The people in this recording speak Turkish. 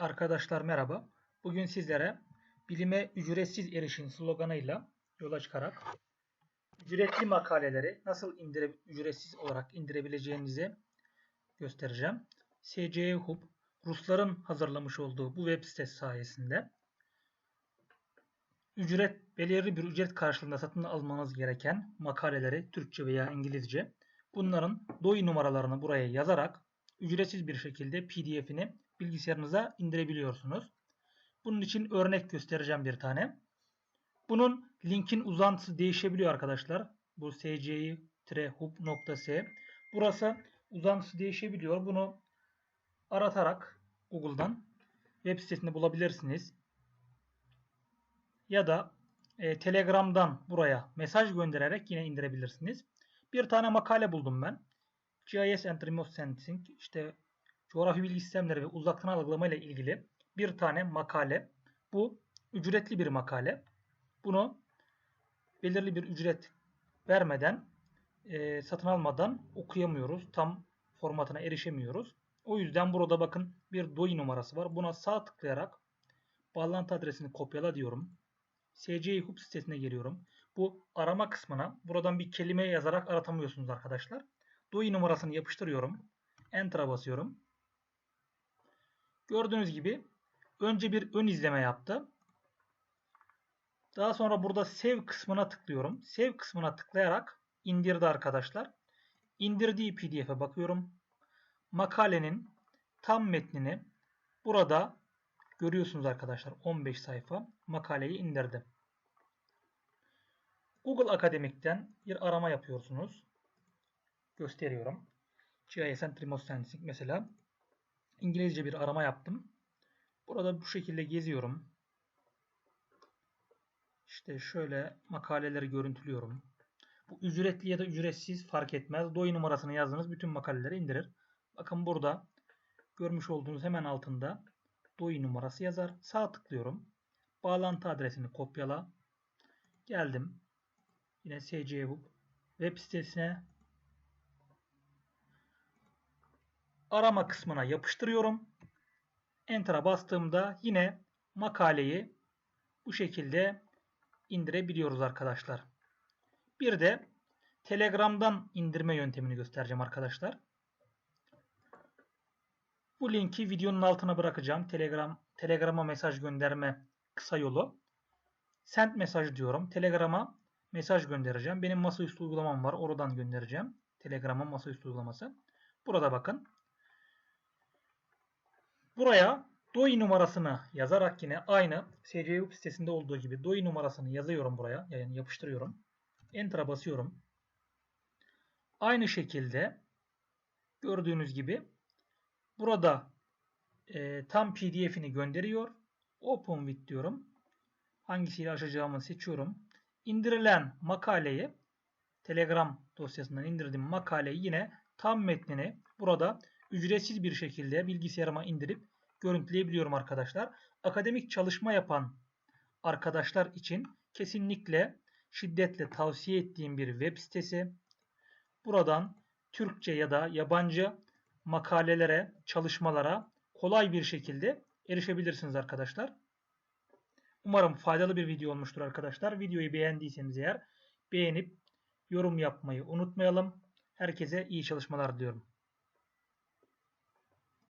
Arkadaşlar merhaba. Bugün sizlere bilime ücretsiz erişim sloganıyla yola çıkarak ücretli makaleleri nasıl indire, ücretsiz olarak indirebileceğinizi göstereceğim. SCE Hub Rusların hazırlamış olduğu bu web sitesi sayesinde ücret belirli bir ücret karşılığında satın almanız gereken makaleleri Türkçe veya İngilizce bunların DOI numaralarını buraya yazarak ücretsiz bir şekilde PDF'ini bilgisayarınıza indirebiliyorsunuz. Bunun için örnek göstereceğim bir tane. Bunun linkin uzantısı değişebiliyor arkadaşlar. Bu sci-hub.s Burası uzantısı değişebiliyor. Bunu aratarak Google'dan web sitesinde bulabilirsiniz. Ya da e, Telegram'dan buraya mesaj göndererek yine indirebilirsiniz. Bir tane makale buldum ben. GIS and Remote Sensing işte coğrafi bilgi sistemleri ve uzaktan algılama ile ilgili bir tane makale. Bu ücretli bir makale. Bunu belirli bir ücret vermeden, e, satın almadan okuyamıyoruz. Tam formatına erişemiyoruz. O yüzden burada bakın bir DOI numarası var. Buna sağ tıklayarak bağlantı adresini kopyala diyorum. SCI Hub sitesine geliyorum. Bu arama kısmına buradan bir kelime yazarak aratamıyorsunuz arkadaşlar. DOI numarasını yapıştırıyorum. Enter'a basıyorum. Gördüğünüz gibi önce bir ön izleme yaptı. Daha sonra burada Save kısmına tıklıyorum. Save kısmına tıklayarak indirdi arkadaşlar. İndirdiği pdf'e bakıyorum. Makalenin tam metnini burada görüyorsunuz arkadaşlar. 15 sayfa makaleyi indirdi. Google Akademik'ten bir arama yapıyorsunuz. Gösteriyorum. GIS and Remote Sensing mesela. İngilizce bir arama yaptım. Burada bu şekilde geziyorum. İşte şöyle makaleleri görüntülüyorum. Bu ücretli ya da ücretsiz fark etmez. DOI numarasını yazdığınız bütün makaleleri indirir. Bakın burada görmüş olduğunuz hemen altında DOI numarası yazar. Sağ tıklıyorum. Bağlantı adresini kopyala. Geldim. Yine SCBook web sitesine arama kısmına yapıştırıyorum. Enter'a bastığımda yine makaleyi bu şekilde indirebiliyoruz arkadaşlar. Bir de Telegram'dan indirme yöntemini göstereceğim arkadaşlar. Bu linki videonun altına bırakacağım. Telegram Telegram'a mesaj gönderme kısa yolu. Send mesaj diyorum. Telegram'a mesaj göndereceğim. Benim masaüstü uygulamam var. Oradan göndereceğim. Telegram'a masaüstü uygulaması. Burada bakın. Buraya DOI numarasını yazarak yine aynı SCU sitesinde olduğu gibi DOI numarasını yazıyorum buraya. Yani yapıştırıyorum. Enter'a basıyorum. Aynı şekilde gördüğünüz gibi burada e, tam pdf'ini gönderiyor. Open with diyorum. Hangisiyle açacağımı seçiyorum. İndirilen makaleyi Telegram dosyasından indirdiğim makaleyi yine tam metnini burada ücretsiz bir şekilde bilgisayarıma indirip görüntüleyebiliyorum arkadaşlar. Akademik çalışma yapan arkadaşlar için kesinlikle şiddetle tavsiye ettiğim bir web sitesi. Buradan Türkçe ya da yabancı makalelere, çalışmalara kolay bir şekilde erişebilirsiniz arkadaşlar. Umarım faydalı bir video olmuştur arkadaşlar. Videoyu beğendiyseniz eğer beğenip yorum yapmayı unutmayalım. Herkese iyi çalışmalar diliyorum.